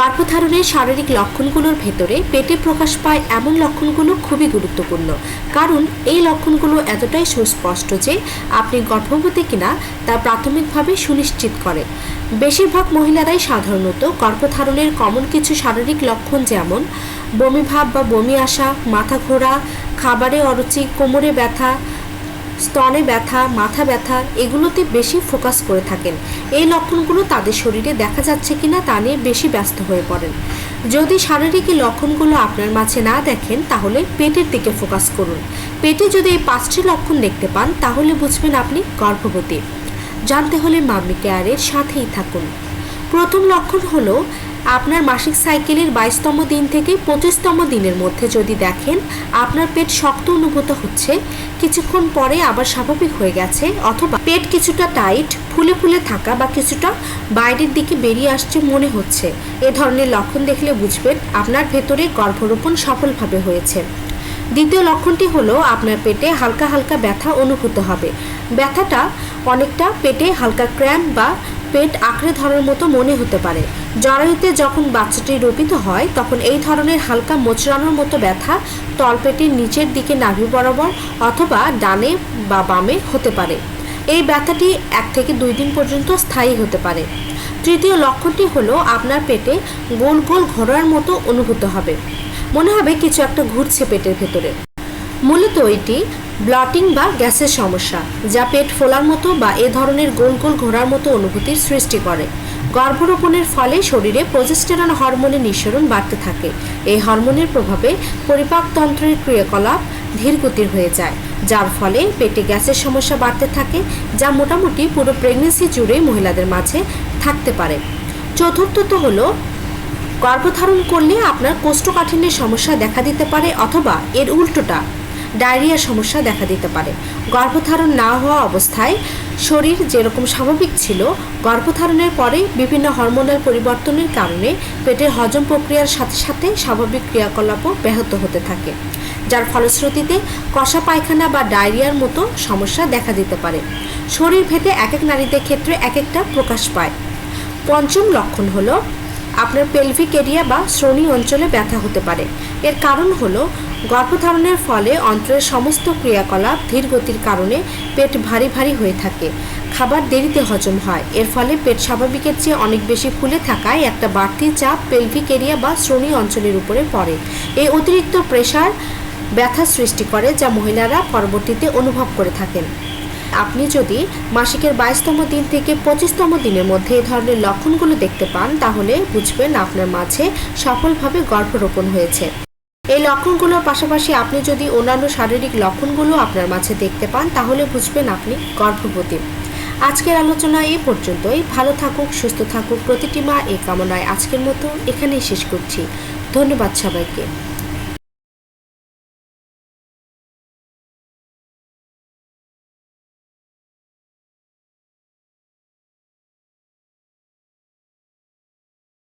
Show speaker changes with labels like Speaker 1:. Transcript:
Speaker 1: গর্ভধারণের শারীরিক লক্ষণগুলোর ভেতরে পেটে প্রকাশ পায় এমন লক্ষণগুলো খুবই গুরুত্বপূর্ণ। কারণ এই লক্ষণগুলো এতটাই সুস্পষ্ট যে আপনি গর্ভবতী কিনা তা প্রাথমিকভাবে সুনিশ্চিত করে বেশিরভাগ মহিলারাই সাধারণত গর্ভধারণের কমন কিছু শারীরিক লক্ষণ যেমন বমিভাব বা বমি আসা, মাথা ঘোরা, খাবারে অরুচি, কোমরে ব্যথা স্তনে ব্যথা, মাথা ব্যথা, এগুলোতে বেশি ফোকাস করে থাকেন। এই লক্ষণগুলো তাদের শরীরে দেখা যাচ্ছে কিনা তা নিয়ে বেশি ব্যস্ত হয়ে পড়েন। যদি শারীরিক এই লক্ষণগুলো আপনার মাঝে না দেখেন, তাহলে পেটের দিকে ফোকাস করুন। পেটে যদি এই পাঁচটি লক্ষণ দেখতে পান, তাহলে বুঝবেন আপনি গর্ভবতী। জানতে হলে মাম্মি কেয়ারের সাথেই থাকুন। প্রথম লক্ষণ হলো আপনার মাসিক সাইকেলের বাইশতম দিন থেকে পঁচিশতম দিনের মধ্যে যদি দেখেন, আপনার পেট শক্ত অনুভূত হচ্ছে, কিছুক্ষণ পরে আবার স্বাভাবিক হয়ে গেছে, অথবা পেট কিছুটা টাইট, ফুলে ফুলে থাকা বা কিছুটা বাইরের দিকে বেরিয়ে আসছে মনে হচ্ছে। এ ধরনের লক্ষণ দেখলে বুঝবেন আপনার ভেতরে গর্ভরোপণ সফলভাবে হয়েছে। দ্বিতীয় লক্ষণটি হলো আপনার পেটে হালকা হালকা ব্যথা অনুভূত হবে। ব্যথাটা অনেকটা পেটে হালকা ক্র্যাম্প বা পেট আঁকড়ে ধরার মতো মনে হতে পারে। জরায়ুতে যখন বাচ্চাটি রোপিত হয়, তখন এই ধরনের হালকা মোচড়ানোর মতো ব্যথা তলপেটের নিচের দিকে নাভি বরাবর অথবা ডানে বা বামে হতে পারে। এই ব্যথাটি এক থেকে দুই দিন পর্যন্ত স্থায়ী হতে পারে। তৃতীয় লক্ষণটি হলো আপনার পেটে গোল গোল ঘোরার মতো অনুভূত হবে। মনে হবে কিছু একটা ঘুরছে পেটের ভেতরে। মূলত এটি ব্লটিং বা গ্যাসের সমস্যা, যা পেট ফোলার মতো বা এ ধরনের গোল গোল ঘোরার মতো অনুভূতির সৃষ্টি করে। গর্ভরোপণের ফলে শরীরে প্রজেস্টেরন হরমোনের নিঃসরণ বাড়তে থাকে। এই হরমোনের প্রভাবে পরিপাকতন্ত্রের ক্রিয়াকলাপ ধীরগতির হয়ে যায়, যার ফলে পেটে গ্যাসের সমস্যা বাড়তে থাকে, যা মোটামুটি পুরো প্রেগনেন্সি জুড়ে মহিলাদের মাঝে থাকতে পারে। চতুর্থত হলো, গর্ভধারণ করলে আপনার কোষ্ঠকাঠিন্যের সমস্যা দেখা দিতে পারে অথবা এর উল্টোটা। ডায়রিয়ার সমস্যা দেখা দিতে পারে। গর্ভধারণ না হওয়া অবস্থায় শরীর যেরকম স্বাভাবিক ছিল, গর্ভধারণের পরে বিভিন্ন হরমোনাল পরিবর্তনের কারণে পেটের হজম প্রক্রিয়ার সাথে সাথে স্বাভাবিক ক্রিয়াকলাপও ব্যাহত হতে থাকে, যার ফলশ্রুতিতে কষা পায়খানা বা ডায়রিয়ার মতো সমস্যা দেখা দিতে পারে। শরীর ভেদে এক এক নারীদের ক্ষেত্রে এক একটা প্রকাশ পায়। পঞ্চম লক্ষণ হলো, আপনার পেলভিক এরিয়া বা শ্রোণী অঞ্চলে ব্যথা হতে পারে। এর কারণ হলো গর্ভধারণের ফলে অন্ত্রের সমস্ত ক্রিয়াকলাপ ধীর গতির কারণে পেট ভারী ভারী হয়ে থাকে। খাবার দেরিতে হজম হয়। এর ফলে পেট স্বাভাবিকের চেয়ে অনেক বেশি ফুলে থাকায় একটা বাড়তি চাপ পেলভিক এরিয়া বা শ্রোণী অঞ্চলের উপরে পড়ে। এই অতিরিক্ত প্রেশার ব্যথা সৃষ্টি করে, যা মহিলারা পরবর্তীতে অনুভব করে থাকেন। আপনি যদি মাসিকের বাইশতম দিন থেকে পঁচিশতম দিনের মধ্যে এই ধরনের লক্ষণগুলো দেখতে পান, তাহলে বুঝবেন আপনার মাঝে সফলভাবে গর্ভরোপণ হয়েছে। এই লক্ষণগুলোর পাশাপাশি আপনি যদি অন্যান্য শারীরিক লক্ষণগুলো আপনার মাঝে দেখতে পান, তাহলে বুঝবেন আপনি গর্ভবতী। আজকের আলোচনা এই পর্যন্তই। ভালো থাকুক, সুস্থ থাকুক। প্রতিটি মা এই কামনায় আজকের মতো এখানেই শেষ করছি। ধন্যবাদ সবাইকে।